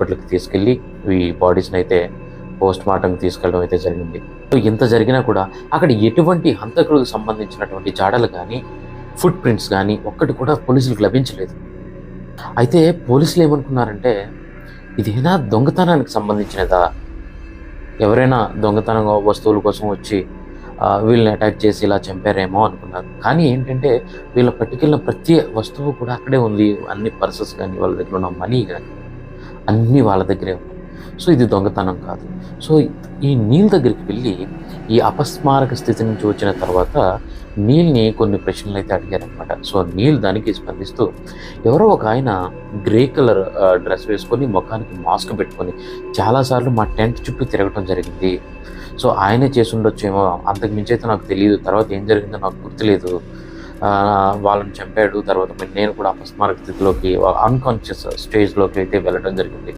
హాస్పిటల్కి తీసుకెళ్ళి ఈ బాడీస్ని అయితే పోస్ట్ మార్టంకి తీసుకెళ్ళడం అయితే జరిగింది. సో ఇంత జరిగినా కూడా అక్కడ ఎటువంటి హంతకులకు సంబంధించినటువంటి జాడలు కానీ ఫుట్ ప్రింట్స్ కానీ ఒక్కటి కూడా పోలీసులకు లభించలేదు. అయితే పోలీసులు ఏమనుకున్నారంటే ఇదేనా దొంగతనానికి సంబంధించినదా? ఎవరైనా దొంగతనంగా వస్తువుల కోసం వచ్చి వీళ్ళని అటాక్ చేసి ఇలా చంపారేమో అనుకున్నారు. కానీ ఏంటంటే వీళ్ళ పట్టుకెళ్ళిన ప్రతి వస్తువు కూడా అక్కడే ఉంది. అన్ని పర్సెస్ కానీ వాళ్ళ దగ్గర ఉన్న మనీ కానీ. అన్నీ వాళ్ళ దగ్గరే ఉన్నాయి. సో ఇది దొంగతనం కాదు. సో ఈ నీల్ దగ్గరికి వెళ్ళి ఈ అపస్మారక స్థితి నుంచి వచ్చిన తర్వాత నీల్ని కొన్ని ప్రశ్నలు అయితే అడిగారనమాట సో నీల్ దానికి స్పందిస్తూ ఎవరో ఒక ఆయన గ్రే కలర్ డ్రెస్ వేసుకొని ముఖానికి మాస్క్ పెట్టుకొని చాలాసార్లు మా టెంట్ చుట్టూ తిరగటం జరిగింది. సో ఆయనే చేసి ఉండొచ్చేమో అంతకుమించి అయితే నాకు తెలియదు తర్వాత ఏం జరిగిందో నాకు గుర్తులేదు. వాళ్ళని చంపాడు. తర్వాత నేను కూడా అపస్మారక స్థితిలోకి అన్కాన్షియస్ స్టేజ్లోకి అయితే వెళ్ళడం జరిగింది.